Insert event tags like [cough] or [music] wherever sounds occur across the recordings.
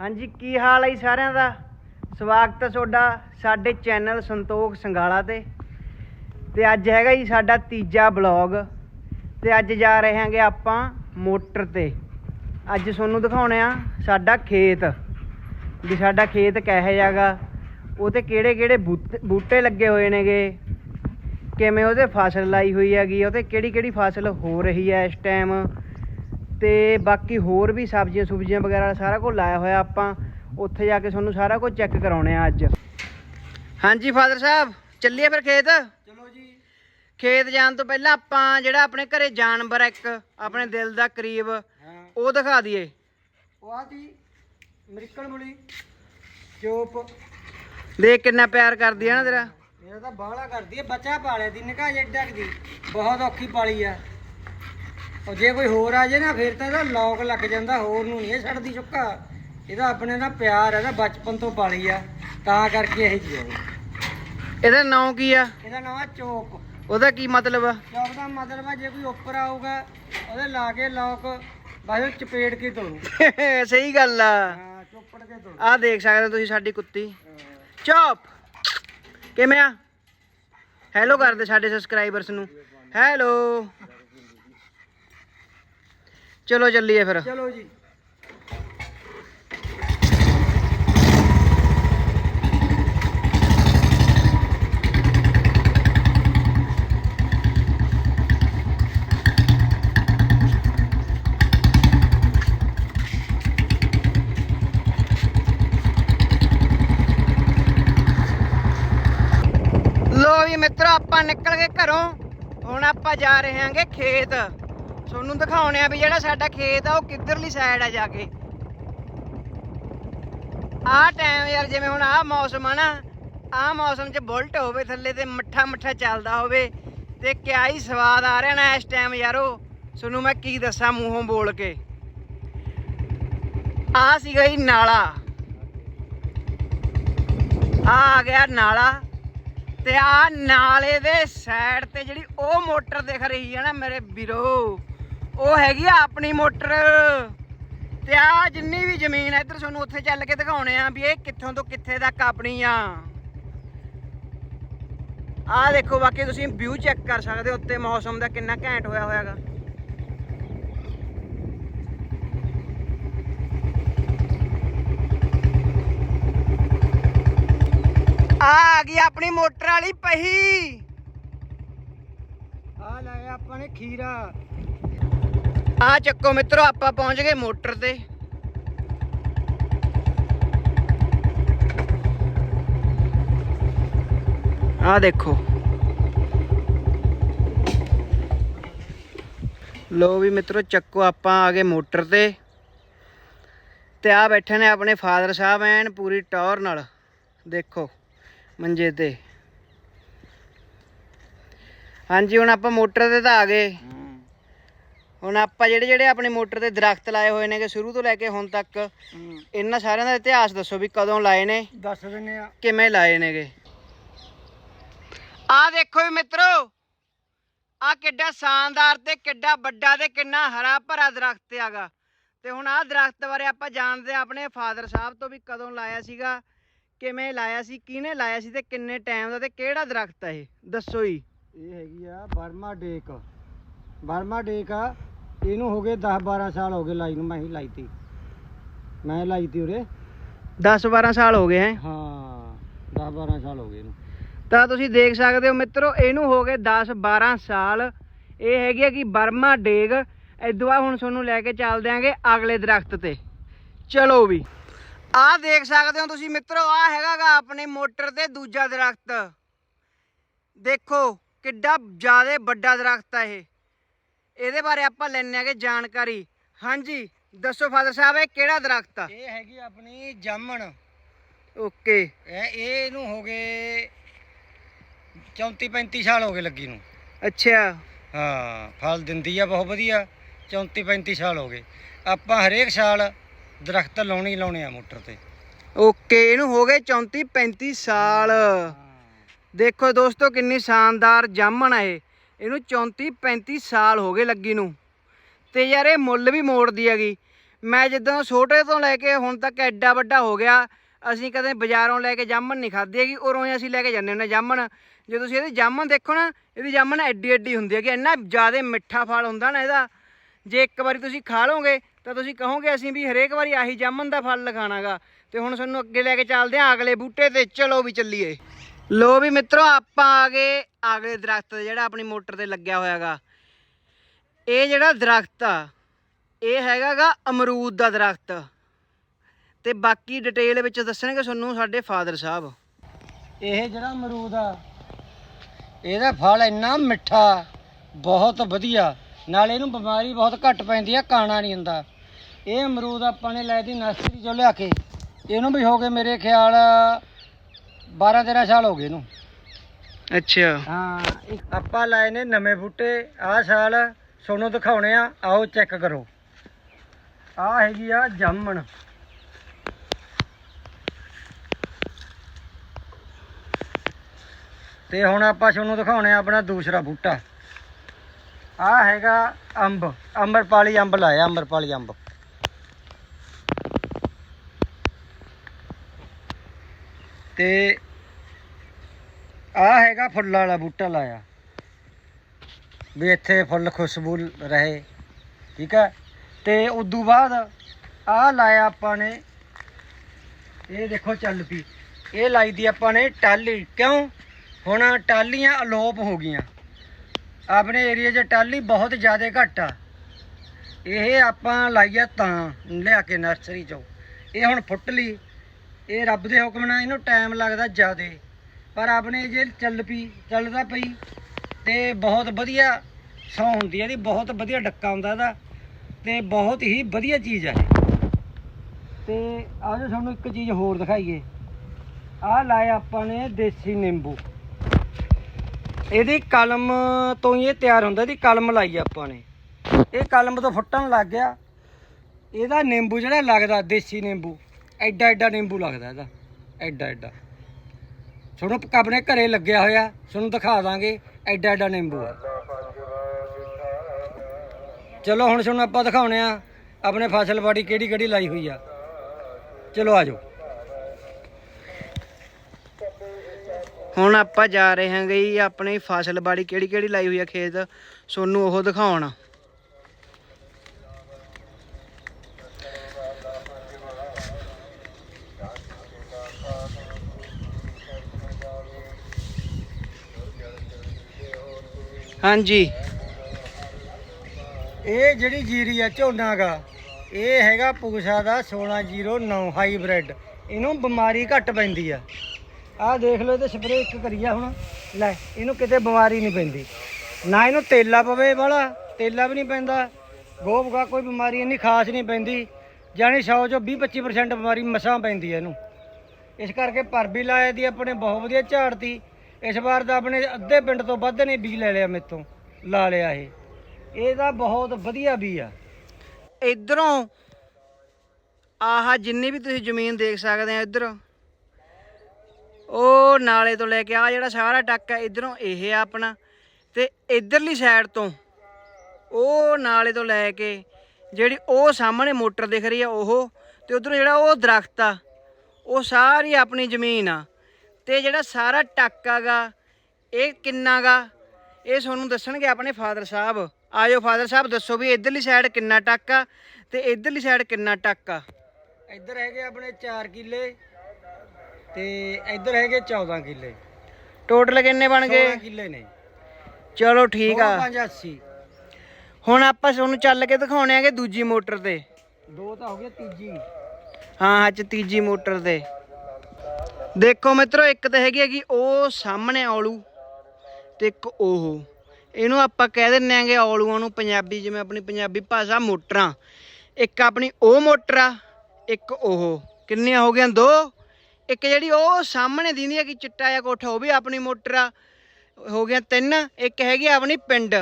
ਹਾਂਜੀ, ਕੀ ਹਾਲ ਹੈ ਜੀ ਸਾਰਿਆਂ ਦਾ? ਸਵਾਗਤ ਹੈ ਤੁਹਾਡਾ ਸਾਡੇ ਚੈਨਲ ਸੰਤੋਖ ਸੰਗਾਲਾ ਤੇ। ਤੇ ਅੱਜ ਹੈਗਾ ਜੀ ਸਾਡਾ ਤੀਜਾ ਬਲੌਗ ਤੇ ਅੱਜ ਜਾ ਰਹੇ ਹਾਂਗੇ ਆਪਾਂ ਮੋਟਰ ਤੇ। ਅੱਜ ਤੁਹਾਨੂੰ ਦਿਖਾਉਣੇ ਆ ਸਾਡਾ ਖੇਤ। ਵੀ ਸਾਡਾ ਖੇਤ ਕਿਹੋ ਜਿਹਾਗਾ। ਉਹ ਤੇ ਕਿਹੜੇ ਕਿਹੜੇ ਬੂਟ- ਬੂਟੇ ਲੱਗੇ ਹੋਏ ਨੇਗੇ। ਕਿਵੇਂ ਉਹਦੇ ਫਸਲ ਲਾਈ ਹੋਈ ਹੈਗੀ, ਉਹ ਕਿਹੜੀ ਕਿਹੜੀ ਫਸਲ ਹੋ ਰਹੀ ਹੈ ਇਸ ਟਾਈਮ ਤੇ ਬਾਕੀ ਹੋਰ ਵੀ ਸਬਜ਼ੀਆਂ ਸੁਬਜ਼ੀਆਂ ਵਗੈਰਾ ਸਾਰਾ ਕੁਝ ਲਾਇਆ ਹੋਇਆ ਆਪਾਂ। ਉੱਥੇ ਜਾ ਕੇ ਤੁਹਾਨੂੰ ਸਾਰਾ ਕੁਝ ਚੈੱਕ ਕਰਾਉਣੇ ਆ ਅੱਜ। ਹਾਂਜੀ ਫਾਦਰ ਸਾਹਿਬ ਚੱਲੀਏ ਫਿਰ ਖੇਤ? ਚਲੋ ਜੀ। ਖੇਤ ਜਾਣ ਤੋਂ ਪਹਿਲਾਂ ਆਪਾਂ ਜਿਹੜਾ ਆਪਣੇ ਘਰੇ ਜਾਨਵਰ ਆ ਇੱਕ ਆਪਣੇ ਦਿਲ ਦਾ ਕਰੀਬ ਉਹ ਦਿਖਾ ਦਈਏ। ਉਹ ਆ ਜੀ ਅਮਰੀਕਨ ਬੁਲੀ ਚੋਪ। ਦੇਖ ਕਿੰਨਾ ਪਿਆਰ ਕਰਦੀ ਆ ਨਾ ਤੇਰਾ। ਮੇਰਾ ਤਾਂ ਬਾਹਲਾ ਕਰਦੀ ਹੈ ਬੱਚਾ ਪਾਲਿਆ ਦੀ ਨਿਕਾ ਜੱਡਾ ਦੀ। ਬਹੁਤ ਔਖੀ ਪਾਲੀ ਆ। ਉਹ ਜੇ ਕੋਈ ਹੋਰ ਆ ਜੇ ਨਾ ਫਿਰ ਤਾਂ ਇਹਦਾ ਲੋਕ ਲੱਗ ਜਾਂਦਾ ਹੋਰ ਨੂੰ ਨਹੀਂ ਇਹ ਛੱਡਦੀ ਚੁੱਕਾ। ਇਹਦਾ ਆਪਣੇ ਨਾਲ ਪਿਆਰ ਹੈ ਇਹਦਾ ਬਚਪਨ ਤੋਂ ਪਾਲੀ ਆ ਤਾਂ ਕਰਕੇ ਇਹ ਜੀ ਇਹਦਾ ਨਾਂ ਕੀ ਆ? ਇਹਦਾ ਨਾਮ ਆ ਚੋਪ ਉਹਦਾ ਕੀ ਮਤਲਬ ਆ? ਚੋਪ ਦਾ ਮਤਲਬ ਆ ਜੇ ਕੋਈ ਉੱਪਰ ਆਊਗਾ ਉਹਦੇ ਲਾ ਕੇ ਲੋਕ ਬਸ ਚਪੇੜ ਕੇ ਤੋੜੂ। [laughs] ਸਹੀ ਗੱਲ ਆ। ਹਾਂ ਚੋਪੜ ਕੇ ਤੋੜੂ। ਆਹ ਦੇਖ ਸਕਦੇ ਹੋ ਤੁਸੀਂ ਸਾਡੀ ਕੁੱਤੀ। ਚੁੱਪ! ਕਿਵੇਂ ਆ? ਹੈਲੋ ਕਰਦੇ ਸਾਡੇ ਸਬਸਕ੍ਰਾਈਬਰਸ ਨੂੰ। ਹੈਲੋ ਚਲੋ ਚੱਲੀਏ ਫਿਰ ਚਲੋ ਜੀ ਲੋ ਵੀ ਮਿੱਤਰੋ ਆਪਾਂ ਨਿਕਲ ਗਏ ਘਰੋਂ ਹੁਣ ਆਪਾਂ ਜਾ ਰਹੇ ਹਾਂਗੇ ਖੇਤ ਤੁਹਾਨੂੰ ਦਿਖਾਉਣੇ ਆ ਵੀ ਜਿਹੜਾ ਸਾਡਾ ਖੇਤ ਆ, ਉਹ ਕਿੱਧਰਲੀ ਸਾਈਡ ਆ ਜਾ ਕੇ। ਆਹ ਟਾਈਮ ਯਾਰ, ਜਿਵੇਂ ਹੁਣ ਆਹ ਮੌਸਮ ਆ ਨਾ, ਆਹ ਮੌਸਮ 'ਚ ਬੁਲਟ ਹੋਵੇ ਥੱਲੇ ਤੇ ਮੱਠਾ ਮੱਠਾ ਚੱਲਦਾ ਹੋਵੇ ਤੇ ਕਿਆ ਹੀ ਸਵਾਦ ਆ ਰਿਹਾ ਨਾ ਇਸ ਟਾਈਮ ਯਾਰੋ। ਤੁਹਾਨੂੰ ਮੈਂ ਕੀ ਦੱਸਾਂ ਮੂੰਹੋਂ ਬੋਲ ਕੇ। ਆ ਸੀਗਾ ਜੀ ਨਾਲਾ। ਆ ਆ ਗਿਆ ਨਾਲਾ ਤੇ ਆ ਨਾਲੇ ਦੇ ਸਾਈਡ ਤੇ ਜਿਹੜੀ ਉਹ ਮੋਟਰ ਦਿਖ ਰਹੀ ਹੈ ਨਾ ਮੇਰੇ ਵੀਰੋ ਉਹ ਹੈਗੀ ਆ ਆਪਣੀ ਮੋਟਰ। ਤੇ ਆ ਜਿੰਨੀ ਵੀ ਜ਼ਮੀਨ ਹੈ ਇੱਧਰ ਤੁਹਾਨੂੰ ਉੱਥੇ ਚੱਲ ਕੇ ਦਿਖਾਉਣੇ ਆ ਵੀ ਇਹ ਕਿੱਥੋਂ ਤੋਂ ਕਿੱਥੇ ਤੱਕ ਆਪਣੀ ਆ। ਆ ਦੇਖੋ, ਬਾਕੀ ਤੁਸੀਂ ਵਿਊ ਚੈੱਕ ਕਰ ਸਕਦੇ ਹੋ, ਉੱਤੇ ਮੌਸਮ ਦਾ ਕਿੰਨਾ ਘੈਂਟ ਹੋਇਆ ਹੋਇਆਗਾ। ਆ ਆ ਗਈ ਆਪਣੀ ਮੋਟਰ ਵਾਲੀ ਪਹੀ। ਆ ਲਾਇਆ ਆਪਾਂ ਨੇ ਖੀਰਾ। ਆ ਚੱਕੋ ਮਿੱਤਰੋ, ਆਪਾਂ ਪਹੁੰਚ ਗਏ ਮੋਟਰ ਤੇ। ਆ ਦੇਖੋ। ਲੋ ਵੀ ਮਿੱਤਰੋ, ਚੱਕੋ ਆਪਾਂ ਆ ਗਏ ਮੋਟਰ ਤੇ। ਤੇ ਆ ਬੈਠੇ ਨੇ ਆਪਣੇ ਫਾਦਰ ਸਾਹਿਬ ਐਨ ਪੂਰੀ ਟੌਰ ਨਾਲ। ਦੇਖੋ, ਮੰਜੇ ਤੇ। ਹਾਂਜੀ, ਹੁਣ ਆਪਾਂ ਮੋਟਰ ਤੇ ਤਾਂ ਆ ਗਏ। ਹੁਣ ਆਪਾਂ ਜਿਹੜੇ ਜਿਹੜੇ ਆਪਣੇ ਮੋਟਰ ਤੇ ਦਰਖਤ ਲਾਏ ਹੋਏ ਨੇਗੇ ਸ਼ੁਰੂ ਤੋਂ ਲੈ ਕੇ ਹੁਣ ਤੱਕ ਇਹਨਾਂ ਸਾਰਿਆਂ ਦਾ ਇਤਿਹਾਸ ਦੱਸੋ ਵੀ ਕਦੋਂ ਲਾਏ ਨੇ ਦੱਸ ਦਿੰਨੇ ਆ। ਕਿਵੇਂ ਲਾਏ ਨੇਗੇ। ਆ ਦੇਖੋ ਵੀ ਮਿੱਤਰੋ ਆ ਕਿੱਡਾ ਸ਼ਾਨਦਾਰ ਤੇ ਕਿੱਡਾ ਵੱਡਾ ਤੇ ਕਿੰਨਾ ਹਰਾ ਭਰਾ ਦਰਖਤ ਹੈਗਾ। ਤੇ ਹੁਣ ਆ ਦਰਖਤ ਬਾਰੇ ਆਪਾਂ ਜਾਣਦੇ ਆ ਆਪਣੇ ਫਾਦਰ ਸਾਹਿਬ ਤੋਂ ਵੀ ਕਦੋਂ ਲਾਇਆ ਸੀਗਾ ਕਿਵੇਂ ਲਾਇਆ ਸੀ ਕਿਹਨੇ ਲਾਇਆ ਸੀ ਤੇ ਕਿੰਨੇ ਟਾਈਮ ਦਾ ਤੇ ਕਿਹੜਾ ਦਰਖਤ ਆ ਇਹ? ਦੱਸੋ ਜੀ। ਇਹ ਹੈਗੀ ਆ ਬਰਮਾ ਡੇਕ। ਬਰਮਾ ਡੇਕ ਆ ਇਹਨੂੰ ਹੋ ਗਏ 10 12 ਸਾਲ ਹੋ ਗਏ ਲਾਈ ਨੂੰ ਮੈਂ ਹੀ ਲਾਈ ਤੀ। ਮੈਂ ਲਾਈ ਤੀ ਉਰੇ। 10 12 ਸਾਲ ਹੋ ਗਏ ਹੈ। ਹਾਂ 10 12 ਸਾਲ ਹੋ ਗਏ ਇਹਨੂੰ। ਤਾਂ ਤੁਸੀਂ ਦੇਖ ਸਕਦੇ ਹੋ ਮਿੱਤਰੋ ਇਹਨੂੰ ਹੋ ਗਏ 10 12 ਸਾਲ। ਇਹ ਹੈਗੀ ਆ ਕਿ ਬਰਮਾ ਡੇਗ। ਇਦੋਂ ਹੁਣ ਤੁਹਾਨੂੰ ਲੈ ਕੇ ਚੱਲਦੇ ਆਂਗੇ ਅਗਲੇ ਦਰਖਤ ਤੇ। ਚਲੋ ਵੀ। ਆਹ ਦੇਖ ਸਕਦੇ ਹੋ ਤੁਸੀਂ ਮਿੱਤਰੋ ਆਹ ਹੈਗਾਗਾ ਆਪਣੇ ਮੋਟਰ ਤੇ ਦੂਜਾ ਦਰਖਤ। ਦੇਖੋ ਕਿੱਡਾ ਜ਼ਿਆਦਾ ਵੱਡਾ ਦਰਖਤ ਆ ਇਹ। ਇਹਦੇ ਬਾਰੇ ਆਪਾਂ ਲੈਣੇ ਆਗੇ ਜਾਣਕਾਰੀ। ਹਾਂਜੀ ਦੱਸੋ ਫਾਦਰ ਸਾਹਿਬ ਇਹ ਕਿਹੜਾ ਦਰਖਤ ਆ? ਇਹ ਹੈਗੀ ਆਪਣੀ ਜਾਮਣ। ਓਕੇ। ਇਹ ਇਹ ਇਹਨੂੰ ਹੋ ਗਏ 34 35 ਸਾਲ ਹੋ ਗਏ ਲੱਗੀ ਨੂੰ। ਅੱਛਾ। ਹਾਂ ਫਲ ਦਿੰਦੀ ਆ ਬਹੁਤ ਵਧੀਆ। 34 35 ਸਾਲ ਹੋ ਗਏ। ਆਪਾਂ ਹਰੇਕ ਸਾਲ ਦਰਖਤ ਲਾਉਣੇ ਹੀ ਲਾਉਣੇ ਆ ਮੋਟਰ ਤੇ। ਓਕੇ ਇਹਨੂੰ ਹੋ ਗਏ 34 35 ਸਾਲ। ਦੇਖੋ ਦੋਸਤੋ ਕਿੰਨੀ ਸ਼ਾਨਦਾਰ ਜਾਮਣ ਆ ਇਹ। ਇਹਨੂੰ 34 35 ਸਾਲ ਹੋ ਗਏ ਲੱਗੀ ਨੂੰ। ਤੇ ਯਾਰ ਇਹ ਮੁੱਲ ਵੀ ਮੋੜਦੀ ਹੈਗੀ। ਮੈਂ ਜਦੋਂ ਛੋਟੇ ਤੋਂ ਲੈ ਕੇ ਹੁਣ ਤੱਕ ਐਡਾ ਵੱਡਾ ਹੋ ਗਿਆ, ਅਸੀਂ ਕਦੇ ਬਾਜ਼ਾਰੋਂ ਲੈ ਕੇ ਜਾਮਣ ਨਹੀਂ ਖਾਧੀ ਹੈਗੀ, ਉਰੋਂ ਅਸੀਂ ਲੈ ਕੇ ਜਾਂਦੇ ਹੁੰਦੇ ਜਾਮਣ। ਜੇ ਤੁਸੀਂ ਇਹਦੀ ਜਾਮਣ ਦੇਖੋ ਨਾ, ਇਹਦੀ ਜਾਮਣ ਐਡੀ ਐਡੀ ਹੁੰਦੀ ਹੈਗੀ, ਇੰਨਾ ਜ਼ਿਆਦਾ ਮਿੱਠਾ ਫਲ ਹੁੰਦਾ ਨਾ ਇਹਦਾ। ਜੇ ਇੱਕ ਵਾਰੀ ਤੁਸੀਂ ਖਾ ਲੋਗੇ ਤਾਂ ਤੁਸੀਂ ਕਹੋਗੇ ਅਸੀਂ ਵੀ ਹਰੇਕ ਵਾਰੀ ਆਹੀ ਜਾਮਣ ਦਾ ਫਲ ਲਗਾਣਾਗਾ ਤੇ ਹੁਣ ਸਾਨੂੰ ਅੱਗੇ ਲੈ ਕੇ ਚੱਲਦੇ ਹਾਂ, ਅਗਲੇ ਬੂਟੇ ਤੇ ਚਲੋ ਵੀ ਚੱਲੀਏ। ਲੋ ਵੀ ਮਿੱਤਰੋ, ਆਪਾਂ ਆ ਗਏ ਅਗਲੇ ਦਰਖਤ ਜਿਹੜਾ ਆਪਣੀ ਮੋਟਰ ਤੇ ਲੱਗਿਆ ਹੋਇਆਗਾ। ਇਹ ਜਿਹੜਾ ਦਰਖਤ ਆ, ਇਹ ਹੈਗਾਗਾ ਅਮਰੂਦ ਦਾ ਦਰਖਤ। ਤੇ ਬਾਕੀ ਡਿਟੇਲ ਵਿੱਚ ਦੱਸਣਗੇ ਤੁਹਾਨੂੰ ਸਾਡੇ ਫਾਦਰ ਸਾਹਿਬ। ਇਹ ਜਿਹੜਾ ਅਮਰੂਦ ਆ, ਇਹਦਾ ਫਲ ਇੰਨਾ ਮਿੱਠਾ, ਬਹੁਤ ਵਧੀਆ। ਨਾਲ ਇਹਨੂੰ ਬਿਮਾਰੀ ਬਹੁਤ ਘੱਟ ਪੈਂਦੀ ਆ, ਕਾਣਾ ਨਹੀਂ ਹੁੰਦਾ। ਇਹ ਅਮਰੂਦ ਆਪਾਂ ਨੇ ਲੈ ਦੀ ਨਰਸਰੀ ਚੋਂ ਲਿਆ ਕੇ। ਇਹਨੂੰ ਵੀ ਹੋ ਗਏ ਮੇਰੇ ਖਿਆਲ 12 13 ਸਾਲ ਹੋ ਗਏ ਇਹਨੂੰ। ਅੱਛਾ। ਹਾਂ ਇੱਕ ਆਪਾਂ ਲਾਏ ਨੇ ਨਵੇਂ ਬੂਟੇ ਆਹ ਸਾਲ ਤੁਹਾਨੂੰ ਦਿਖਾਉਣੇ ਆ ਆਓ ਚੈੱਕ ਕਰੋ। ਆਹ ਹੈਗੀ ਆ ਜਾਮਣ। ਤੇ ਹੁਣ ਆਪਾਂ ਤੁਹਾਨੂੰ ਦਿਖਾਉਣੇ ਆ ਆਪਣਾ ਦੂਸਰਾ ਬੂਟਾ। ਆਹ ਹੈਗਾ ਅੰਬ ਅੰਬਰਪਾਲੀ ਅੰਬ ਲਾਇਆ ਅੰਬਰਪਾਲੀ ਅੰਬ। ਤੇ ਆ ਹੈਗਾ ਫੁੱਲਾਂ ਵਾਲਾ ਬੂਟਾ ਲਾਇਆ। ਵੀ ਇੱਥੇ ਫੁੱਲ ਖੁਸ਼ਬੂ ਰਹੇ, ਠੀਕ ਹੈ ਤੇ ਉਦੋਂ ਬਾਅਦ ਆ ਲਾਇਆ ਆਪਾਂ ਨੇ, ਇਹ ਦੇਖੋ ਚੱਲ ਪਈ। ਇਹ ਲਾਈ ਦੀ ਆਪਾਂ ਨੇ ਟਾਲੀ ਕਿਉਂ? ਹੁਣ ਟਾਲੀਆਂ ਅਲੋਪ ਹੋ ਗਈਆਂ। ਆਪਣੇ ਏਰੀਆ 'ਚ ਟਾਲੀ ਬਹੁਤ ਜ਼ਿਆਦਾ ਘੱਟ ਆ। ਇਹ ਆਪਾਂ ਲਾਈਆ ਤਾਂ ਲਿਆ ਕੇ ਨਰਸਰੀ 'ਚੋਂ। ਇਹ ਹੁਣ ਫੁੱਟ ਲਈ। ਇਹ ਰੱਬ ਦੇ ਹੁਕਮ ਨਾਲ ਇਹਨੂੰ ਟਾਈਮ ਲੱਗਦਾ ਜ਼ਿਆਦਾ। ਪਰ ਆਪਣੇ ਜੇ ਚੱਲ ਪਈ, ਚੱਲਦਾ ਪਈ ਤੇ ਬਹੁਤ ਵਧੀਆ ਸੌ ਹੁੰਦੀ ਹੈ ਇਹਦੀ, ਬਹੁਤ ਵਧੀਆ ਡੱਕਾ ਹੁੰਦਾ ਇਹਦਾ ਤੇ ਬਹੁਤ ਹੀ ਵਧੀਆ ਚੀਜ਼ ਹੈ ਇਹ। ਤੇ ਆਜੋ ਤੁਹਾਨੂੰ ਇੱਕ ਚੀਜ਼ ਹੋਰ ਦਿਖਾਈਏ, ਆਹ ਲਾਇਆ ਆਪਾਂ ਨੇ ਦੇਸੀ ਨਿੰਬੂ। ਇਹਦੀ ਕਲਮ ਤੋਂ ਹੀ ਇਹ ਤਿਆਰ ਹੁੰਦਾ, ਇਹਦੀ ਕਲਮ ਲਾਈ ਆਪਾਂ ਨੇ। ਇਹ ਕਲਮ ਤੋਂ ਫੁੱਟਣ ਲੱਗ ਗਿਆ। ਇਹਦਾ ਨਿੰਬੂ ਜਿਹੜਾ ਲੱਗਦਾ, ਦੇਸੀ ਨਿੰਬੂ ਐਡਾ ਐਡਾ ਨਿੰਬੂ ਲੱਗਦਾ ਇਹਦਾ ਐਡਾ ਐਡਾ ਤੁਹਾਨੂੰ ਆਪਣੇ ਘਰੇ ਲੱਗਿਆ ਹੋਇਆ, ਤੁਹਾਨੂੰ ਦਿਖਾ ਦਾਂਗੇ, ਐਡਾ ਐਡਾ ਨਿੰਬੂ। ਆ ਚਲੋ ਹੁਣ ਤੁਹਾਨੂੰ ਆਪਾਂ ਦਿਖਾਉਣੇ ਆ, ਆਪਣੇ ਫਸਲਬਾੜੀ ਕਿਹੜੀ ਕਿਹੜੀ ਲਾਈ ਹੋਈ ਆ। ਚਲੋ ਆਜੋ ਹੁਣ ਆਪਾਂ ਜਾ ਰਹੇ ਹਾਂਗੇ ਜੀ, ਆਪਣੀ ਫਸਲ ਬਾੜੀ ਕਿਹੜੀ ਕਿਹੜੀ ਲਾਈ ਹੋਈ ਆ ਖੇਤ, ਤੁਹਾਨੂੰ ਉਹ ਦਿਖਾਉਣ। ਹਾਂਜੀ। ਇਹ ਜਿਹੜੀ ਜੀਰੀ ਆ ਝੋਨਾ ਗਾ ਇਹ ਹੈਗਾ ਪੂਸਾ ਦਾ 1609 ਹਾਈਬ੍ਰਿਡ। ਇਹਨੂੰ ਬਿਮਾਰੀ ਘੱਟ ਪੈਂਦੀ ਆ। ਆਹ ਦੇਖ ਲਓ ਤੇ ਸਪਰੇਅ ਇੱਕ ਕਰੀਆ ਹੁਣ। ਲੈ, ਇਹਨੂੰ ਕਿਤੇ ਬਿਮਾਰੀ ਨਹੀਂ ਪੈਂਦੀ। ਨਾ ਇਹਨੂੰ ਤੇਲਾ ਪਵੇ ਵਾਲਾ, ਤੇਲਾ ਵੀ ਨਹੀਂ ਪੈਂਦਾ। ਗੋਬਗਾ ਕੋਈ ਬਿਮਾਰੀ ਇੰਨੀ ਖਾਸ ਨਹੀਂ ਪੈਂਦੀ। ਜਾਨੀ 100 ਚੋਂ 20 25% ਬਿਮਾਰੀ ਮਸਾਂ ਪੈਂਦੀ ਹੈ ਇਹਨੂੰ। ਇਸ ਕਰਕੇ ਪਰ ਵੀ ਲਾਇਆ ਦੀ ਆਪਣੇ ਬਹੁਤ ਵਧੀਆ ਝਾੜ ਤੀ ਇਸ ਵਾਰ ਤਾਂ ਆਪਣੇ ਅੱਧੇ ਪਿੰਡ ਤੋਂ ਵੱਧ ਨੇ ਬੀਜ ਲੈ ਲਿਆ ਮੇਤੋਂ, ਲਾ ਲਿਆ ਇਹ। ਇਹਦਾ ਬਹੁਤ ਵਧੀਆ ਬੀ ਆ। ਇਧਰੋਂ, ਆਹ ਜਿੰਨੀ ਵੀ ਤੁਸੀਂ ਜ਼ਮੀਨ ਦੇਖ ਸਕਦੇ ਆ ਇਧਰ। ਉਹ ਨਾਲੇ ਤੋਂ ਲੈ ਕੇ ਆ ਜਿਹੜਾ ਸਾਰਾ ਟੱਕ ਹੈ ਇਧਰੋਂ ਇਹ ਆ ਆਪਣਾ। ਤੇ ਇਧਰਲੀ ਸਾਈਡ ਤੋਂ, ਉਹ ਨਾਲੇ ਤੋਂ ਲੈ ਕੇ ਜਿਹੜੀ ਉਹ ਸਾਹਮਣੇ ਮੋਟਰ ਦਿਖ ਰਹੀ ਆ ਉਹ, ਤੇ ਉਧਰੋਂ ਜਿਹੜਾ ਉਹ ਦਰਖਤ ਆ, ਉਹ ਸਾਰੀ ਆਪਣੀ ਜ਼ਮੀਨ ਆ। ਤੇ ਜਿਹੜਾ ਸਾਰਾ ਟੱਕ ਆਗਾ ਇਹ ਕਿੰਨਾ ਗਾ ਇਹ ਤੁਹਾਨੂੰ ਦੱਸਣਗੇ ਆਪਣੇ ਫਾਦਰ ਸਾਹਿਬ। ਆਜੋ ਫਾਦਰ ਸਾਹਿਬ ਦੱਸੋ ਵੀ ਇਧਰਲੀ ਸਾਈਡ ਕਿੰਨਾ ਟੱਕ ਤੇ ਇਧਰਲੀ ਸਾਈਡ ਕਿੰਨਾ ਟੱਕ ਆ? ਇੱਧਰ ਹੈਗੇ ਆਪਣੇ 4 ਕਿੱਲੇ ਤੇ ਇੱਧਰ ਹੈਗੇ 14 ਕਿੱਲੇ। ਟੋਟਲ ਕਿੰਨੇ ਬਣ 16 ਗਏ ਕਿੱਲੇ ਨੇ। ਚਲੋ ਠੀਕ ਆ। 580 ਹੁਣ ਆਪਾਂ ਤੁਹਾਨੂੰ ਚੱਲ ਕੇ ਦਿਖਾਉਣੇ ਆਗੇ ਦੂਜੀ ਮੋਟਰ ਤੇ। ਦੋ ਤਾਂ ਹੋ ਗਿਆ ਤੀਜੀ। ਹਾਂ ਅੱਜ ਤੀਜੀ ਮੋਟਰ ਤੇ। ਦੇਖੋ ਮਿੱਤਰੋ, ਇੱਕ ਤਾਂ ਹੈਗੀ ਹੈਗੀ ਉਹ ਸਾਹਮਣੇ ਔਲੂ ਤੇ ਇੱਕ ਉਹ। ਇਹਨੂੰ ਆਪਾਂ ਕਹਿ ਦਿੰਨੇ ਆਂਗੇ ਔਲੂਆਂ ਨੂੰ ਪੰਜਾਬੀ, ਜਿਵੇਂ ਆਪਣੀ ਪੰਜਾਬੀ ਭਾਸ਼ਾ ਮੋਟਰਾਂ। ਇੱਕ ਆਪਣੀ ਉਹ ਮੋਟਰ ਆ, ਇੱਕ ਉਹ। ਕਿੰਨੀਆਂ ਹੋ ਗਈਆਂ? ਦੋ। ਇੱਕ ਜਿਹੜੀ ਉਹ ਸਾਹਮਣੇ ਦਿੰਦੀ ਹੈ ਕਿ ਚਿੱਟਾ ਜਿਹਾ ਕੋਠਾ, ਉਹ ਵੀ ਆਪਣੀ ਮੋਟਰ ਆ। ਹੋ ਗਿਆ ਤਿੰਨ। ਇੱਕ ਹੈਗੀ ਆਪਣੀ ਪਿੰਡ।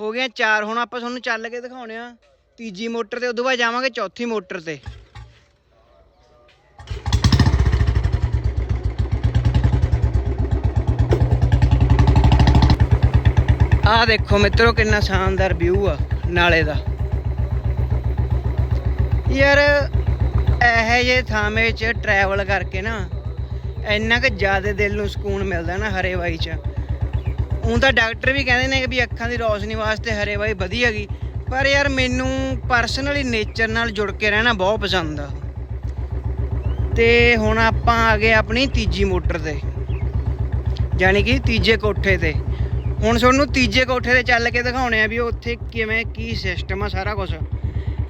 ਹੋ ਗਿਆ ਚਾਰ। ਹੁਣ ਆਪਾਂ ਤੁਹਾਨੂੰ ਚੱਲ ਕੇ ਦਿਖਾਉਣੇ ਆ। ਤੀਜੀ ਮੋਟਰ ਤੇ, ਉਦੋਂ ਬਾਅਦ ਜਾਵਾਂਗੇ ਚੌਥੀ ਮੋਟਰ ਤੇ। ਆਹ ਦੇਖੋ ਮਿੱਤਰੋ ਕਿੰਨਾ ਸ਼ਾਨਦਾਰ ਵਿਊ ਆ ਨਾਲੇ ਦਾ। ਯਾਰ ਇਹੋ ਜਿਹੇ ਥਾਵੇਂ 'ਚ ਟਰੈਵਲ ਕਰਕੇ ਨਾ ਇੰਨਾ ਕੁ ਜ਼ਿਆਦਾ ਦਿਲ ਨੂੰ ਸਕੂਨ ਮਿਲਦਾ ਨਾ ਹਰੇਵਾਈ 'ਚ। ਹੁਣ ਤਾਂ ਡਾਕਟਰ ਵੀ ਕਹਿੰਦੇ ਨੇ ਕਿ ਵੀ ਅੱਖਾਂ ਦੀ ਰੋਸ਼ਨੀ ਵਾਸਤੇ ਹਰੇਵਾਈ ਵਧੀਆ ਗਈ ਪਰ ਯਾਰ ਮੈਨੂੰ ਪਰਸਨਲੀ ਨੇਚਰ ਨਾਲ ਜੁੜ ਕੇ ਰਹਿਣਾ ਬਹੁਤ ਪਸੰਦ ਆ। ਤੇ ਹੁਣ ਆਪਾਂ ਆ ਗਏ ਆਪਣੀ ਤੀਜੀ ਮੋਟਰ ਤੇ ਯਾਨੀ ਕਿ ਤੀਜੇ ਕੋਠੇ ਤੇ। ਹੁਣ ਤੁਹਾਨੂੰ ਤੀਜੇ ਕੋਠੇ ਤੇ ਚੱਲ ਕੇ ਦਿਖਾਉਣੇ ਆ ਵੀ ਉੱਥੇ ਕਿਵੇਂ, ਕੀ ਸਿਸਟਮ ਆ ਸਾਰਾ ਕੁਝ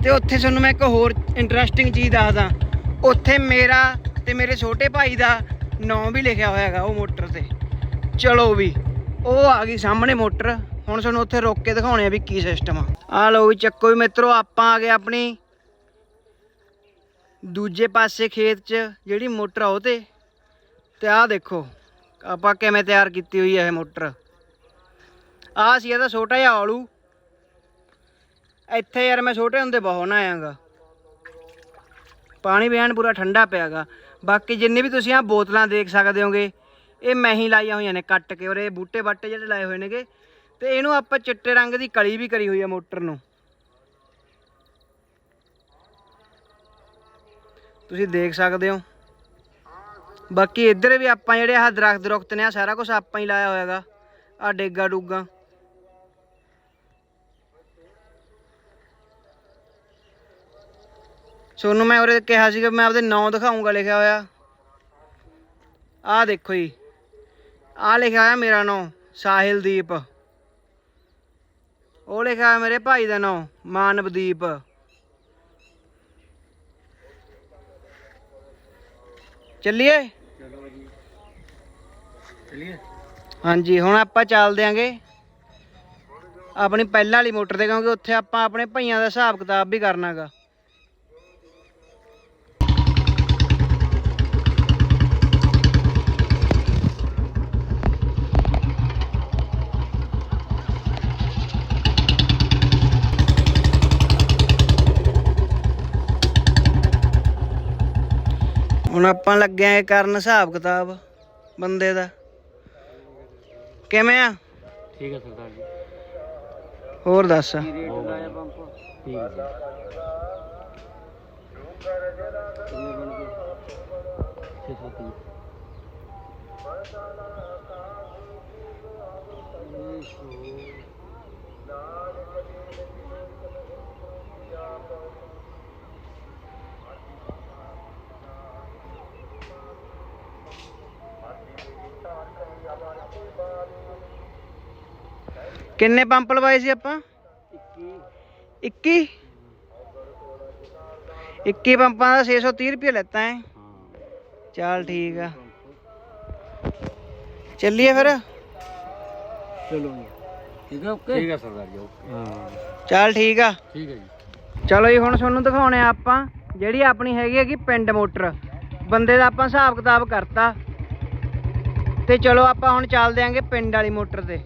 ਤੇ ਉੱਥੇ ਤੁਹਾਨੂੰ ਮੈਂ ਇੱਕ ਹੋਰ ਇੰਟਰਸਟਿੰਗ ਚੀਜ਼ ਦੱਸਦਾ। ਉੱਥੇ ਮੇਰਾ ਤੇ ਮੇਰੇ ਛੋਟੇ ਭਾਈ ਦਾ ਨਾਂ ਵੀ ਲਿਖਿਆ ਹੋਇਆ ਹੈਗਾ, ਉਹ ਮੋਟਰ ਤੇ। ਚਲੋ ਵੀ, ਉਹ ਆ ਗਈ ਸਾਹਮਣੇ ਮੋਟਰ। ਹੁਣ ਤੁਹਾਨੂੰ ਉੱਥੇ ਰੋਕ ਕੇ ਦਿਖਾਉਣੇ ਆ ਵੀ ਕੀ ਸਿਸਟਮ ਆ। ਆ ਲਓ ਵੀ ਚੱਕੋ ਵੀ ਮਿੱਤਰੋ, ਆਪਾਂ ਆ ਗਏ ਆਪਣੀ ਦੂਜੇ ਪਾਸੇ ਖੇਤ 'ਚ, ਜਿਹੜੀ ਮੋਟਰ ਆ ਉਹ ਤੇ। ਤੇ ਆਹ ਦੇਖੋ, ਆਪਾਂ ਕਿਵੇਂ ਤਿਆਰ ਕੀਤੀ ਹੋਈ ਹੈ ਇਹ ਮੋਟਰ। ਆਹ ਸੀ ਇਹਦਾ ਛੋਟਾ ਜਿਹਾ ਆਲੂ। ਇੱਥੇ ਯਾਰ ਮੈਂ ਛੋਟੇ ਹੁੰਦੇ ਬਹੁਤ ਨਹਾਇਆਗਾ। ਪਾਣੀ ਵੀ ਪੂਰਾ ਠੰਡਾ ਪਿਆਗਾ। ਬਾਕੀ ਜਿੰਨੇ ਵੀ ਤੁਸੀਂ ਆ ਬੋਤਲਾਂ ਦੇਖ ਸਕਦੇ ਹੋਗੇ, ਇਹ ਮੈਂ ਹੀ ਲਾਈਆਂ ਹੋਈਆਂ ਨੇ ਕੱਟ ਕੇ ਔਰ ਇਹ ਬੂਟੇ ਬਾਟੇ ਜਿਹੜੇ ਲਾਏ ਹੋਏ ਨੇਗੇ, ਤੇ ਇਹਨੂੰ ਆਪਾਂ ਚਿੱਟੇ ਰੰਗ ਦੀ ਕਲੀ ਵੀ ਕਰੀ ਹੋਈ ਆ ਮੋਟਰ ਨੂੰ। ਤੁਸੀਂ ਦੇਖ ਸਕਦੇ ਹੋ। ਬਾਕੀ ਇੱਧਰ ਵੀ ਆਪਾਂ ਜਿਹੜੇ ਆਹ ਦਰਖਤ ਦਰਖਤ ਨੇ ਆ ਸਾਰਾ ਕੁਝ ਆਪਾਂ ਹੀ ਲਾਇਆ ਹੋਇਆਗਾ। ਆ ਡੇਗਾ ਡੂਗਾ। ਸੋਨੂੰ ਮੈਂ ਉਰੇ ਕਿਹਾ ਸੀਗਾ ਮੈਂ ਆਪਦੇ ਨਾਂ ਦਿਖਾਉਂਗਾ ਲਿਖਿਆ ਹੋਇਆ। ਆਹ ਦੇਖੋ ਜੀ। ਆਹ ਲਿਖਿਆ ਹੋਇਆ ਮੇਰਾ ਨਾਂ ਸਾਹਿਲਦੀਪ। ਉਹ ਲਿਖਿਆ ਹੋਇਆ ਮੇਰੇ ਭਾਈ ਦਾ ਨਾਂ ਮਾਨਵਦੀਪ। ਚੱਲੀਏ? ਚਲਿਏ। ਹਾਂਜੀ ਹੁਣ ਆਪਾਂ ਚੱਲਦੇ ਆਂਗੇ ਆਪਣੀ ਪਹਿਲਾਂ ਵਾਲੀ ਮੋਟਰ ਤੇ ਕਿਉਂਕਿ ਉੱਥੇ ਆਪਾਂ ਆਪਣੇ ਭਈਆਂ ਦਾ ਹਿਸਾਬ ਕਿਤਾਬ ਵੀ ਕਰਨਾਗਾ। ਹੁਣ ਆਪਾਂ ਲੱਗੇ ਆਂ ਕਰਨ ਹਿਸਾਬ ਕਿਤਾਬ ਬੰਦੇ ਦਾ। ਕਿਵੇਂ ਆ? ਠੀਕ ਹੈ ਸਰਦਾਰ ਜੀ। ਹੋਰ ਦੱਸ। ਕੀ ਰੇਟ ਲਾਇਆ ਪੰਪ ਠੀਕ ਹੈ ਜੀ। ਕਿੰਨੇ ਬਣ ਗਏ 630 ਕਿੰਨੇ ਪੰਪ ਲਵਾਏ ਸੀ ਆਪਾਂ? 21 21 ਪੰਪਾਂ ਦਾ 630 ਰੁਪਏ ਲੈਤਾ ਹੈ। ਚੱਲ ਠੀਕ ਆ। ਚੱਲੀਏ ਫਿਰ। ਚਲੋ ਜੀ। ਠੀਕ ਹੈ ਓਕੇ? ਠੀਕ ਹੈ ਸਰਦਾਰ ਜੀ ਓਕੇ। ਹਾਂ। ਚੱਲ ਠੀਕ ਆ। ਠੀਕ ਹੈ ਜੀ। ਚਲੋ ਜੀ ਹੁਣ ਤੁਹਾਨੂੰ ਦਿਖਾਉਣੇ ਆ ਆਪਾਂ ਜਿਹੜੀ ਆਪਣੀ ਹੈਗੀ ਹੈਗੀ ਪਿੰਡ ਮੋਟਰ। ਬੰਦੇ ਦਾ ਆਪਾਂ ਹਿਸਾਬ ਕਿਤਾਬ ਕਰਤਾ। ਤੇ ਚਲੋ ਆਪਾਂ ਹੁਣ ਚੱਲਦੇ ਆਂਗੇ ਪਿੰਡ ਵਾਲੀ ਮੋਟਰ ਤੇ।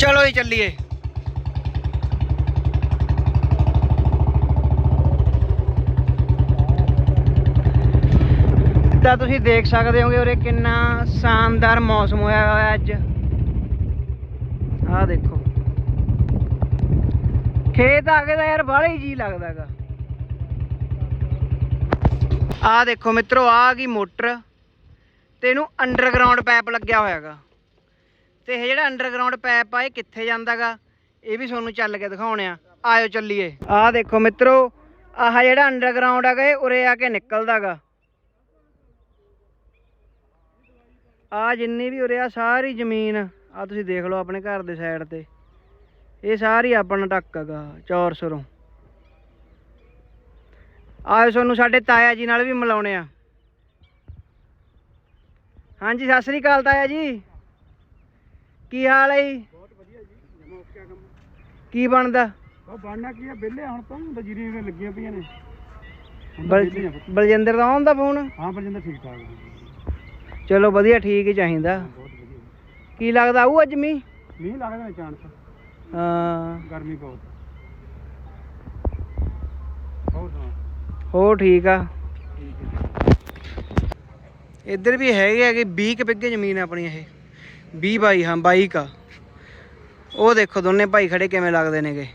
ਚਲੋ ਜੀ, ਚੱਲੀਏ। ਤਾਂ ਤੁਸੀਂ ਦੇਖ ਸਕਦੇ ਹੋਗੇ ਉਰੇ ਕਿੰਨਾ ਸ਼ਾਨਦਾਰ ਮੌਸਮ ਹੋਇਆ ਹੋਇਆ ਅੱਜ। ਆਹ ਦੇਖੋ। ਖੇਤ ਆ ਕੇ ਤਾਂ ਯਾਰ ਬਾਹਲਾ ਹੀ ਜੀ ਲੱਗਦਾਗਾ ਆਹ ਦੇਖੋ ਮਿੱਤਰੋ ਆ ਗਈ ਮੋਟਰ। ਤੇ ਇਹਨੂੰ ਅੰਡਰਗਰਾਉਂਡ ਪਾਈਪ ਲੱਗਿਆ ਹੋਇਆਗਾ ਤੇ ਇਹ ਜਿਹੜਾ ਅੰਡਰਗਰਾਉਂਡ ਪਾਈਪ ਆ, ਇਹ ਕਿੱਥੇ ਜਾਂਦਾਗਾ? ਇਹ ਵੀ ਤੁਹਾਨੂੰ ਚੱਲ ਕੇ ਦਿਖਾਉਣੇ ਆ। ਆਇਓ ਚੱਲੀਏ। ਆਹ ਦੇਖੋ ਮਿੱਤਰੋ, ਆਹ ਜਿਹੜਾ ਅੰਡਰਗਰਾਉਂਡ ਹੈਗਾ, ਇਹ ਉਰੇ ਆ ਕੇ ਨਿਕਲਦਾਗਾ। ਆ ਜਿੰਨੀ ਵੀ ਉਰੇ ਆ, ਸਾਰੀ ਜ਼ਮੀਨ ਆ ਤੁਸੀਂ ਦੇਖ ਲਓ ਆਪਣੇ ਘਰ ਦੇ ਸਾਈਡ ਤੇ। ਇਹ ਸਾਰੀ ਆਪਣਾ ਟੱਕ ਹੈਗਾ, ਚੌਰ ਸਰੋਂ। ਆਇਓ ਤੁਹਾਨੂੰ ਸਾਡੇ ਤਾਇਆ ਜੀ ਨਾਲ ਵੀ ਮਿਲਾਉਣੇ ਆ। ਹਾਂਜੀ, ਸਤਿ ਸ੍ਰੀ ਅਕਾਲ ਤਾਇਆ ਜੀ। ਕੀ ਹਾਲ ਹੈ ਜੀ? ਬਹੁਤ ਵਧੀਆ ਜੀ। ਜਮਾ ਓਕੇ ਕੰਮ? ਕੀ ਬਣਦਾ? ਉਹ ਬਣਨਾ ਕੀ ਆ ਵਿਹਲੇ ਹੁਣ ਤਾਂ ਦਜੀਰੀਆਂ ਨੇ ਲੱਗੀਆਂ ਪਈਆਂ ਨੇ। ਹੁਣ ਤਾਂ ਬਲ ਵਿਹਲੇ ਆ ਪੁੱਤ। ਬਲਜਿੰਦਰ ਦਾ ਆਉਂਦਾ ਫੋਨ? ਹਾਂ ਬਲਜਿੰਦਰ ਠੀਕ ਠਾਕ। ਚਲੋ ਵਧੀਆ ਠੀਕ ਹੀ ਚਾਹੀਦਾ। ਬਹੁਤ ਵਧੀਆ ਕੀ ਲੱਗਦਾ ਆਊ ਅੱਜ ਮੀਂਹ? ਮੀਂਹ ਲੱਗਦਾ ਨੇ ਚਾਂਸ। ਹਾਂ। ਗਰਮੀ ਬਹੁਤ। ਹੋਰ ਸੁਣਾ ਹੋ ਠੀਕ ਆ। ਹੈ ਇੱਧਰ ਵੀ ਹੈਗੇ ਹੈਗੇ 20 ਕੁ ਬਿੱਗੇ ਜ਼ਮੀਨ ਆ ਆਪਣੀ ਇਹ। 20 ਬਾਈ ਹਾਂ 22 ਕਾ। ਉਹ ਦੇਖੋ ਦੋਨੇ ਭਾਈ ਖੜੇ ਕਿਵੇਂ ਲੱਗਦੇ ਨੇਗੇ।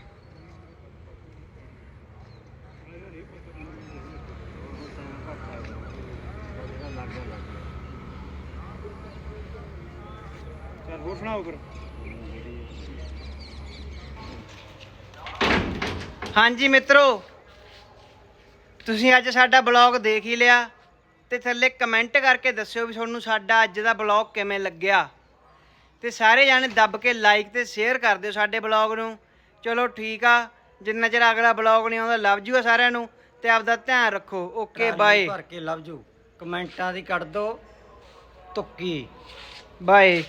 ਚਲ ਹਾਂਜੀ ਮਿੱਤਰੋ ਤੁਸੀਂ ਅੱਜ ਸਾਡਾ ਬਲੌਗ ਦੇਖ ਹੀ ਲਿਆ ਤੇ ਥੱਲੇ ਕਮੈਂਟ ਕਰਕੇ ਦੱਸਿਓ ਵੀ ਤੁਹਾਨੂੰ ਸਾਡਾ ਅੱਜ ਦਾ ਬਲੌਗ ਕਿਵੇਂ ਲੱਗਿਆ। ਤੇ ਸਾਰੇ ਜਾਣੇ ਦੱਬ ਕੇ ਲਾਈਕ ਤੇ ਸ਼ੇਅਰ ਕਰ ਦਿਓ ਸਾਡੇ ਬਲੌਗ ਨੂੰ। ਚਲੋ ਠੀਕ ਆ ਜਿੰਨਾ ਚਿਰ ਅਗਲਾ ਬਲੌਗ ਨਹੀਂ ਆਉਂਦਾ ਲਵ ਯੂ ਆ ਸਾਰਿਆਂ ਨੂੰ ਤੇ ਆਪਦਾ ਧਿਆਨ ਰੱਖੋ। ਓਕੇ ਬਾਏ ਭਰ ਕੇ ਲਵ ਜੂ ਕਮੈਂਟਾਂ ਦੀ ਕੱਢ ਦੋ ਤੁੱਕੀ। ਬਾਏ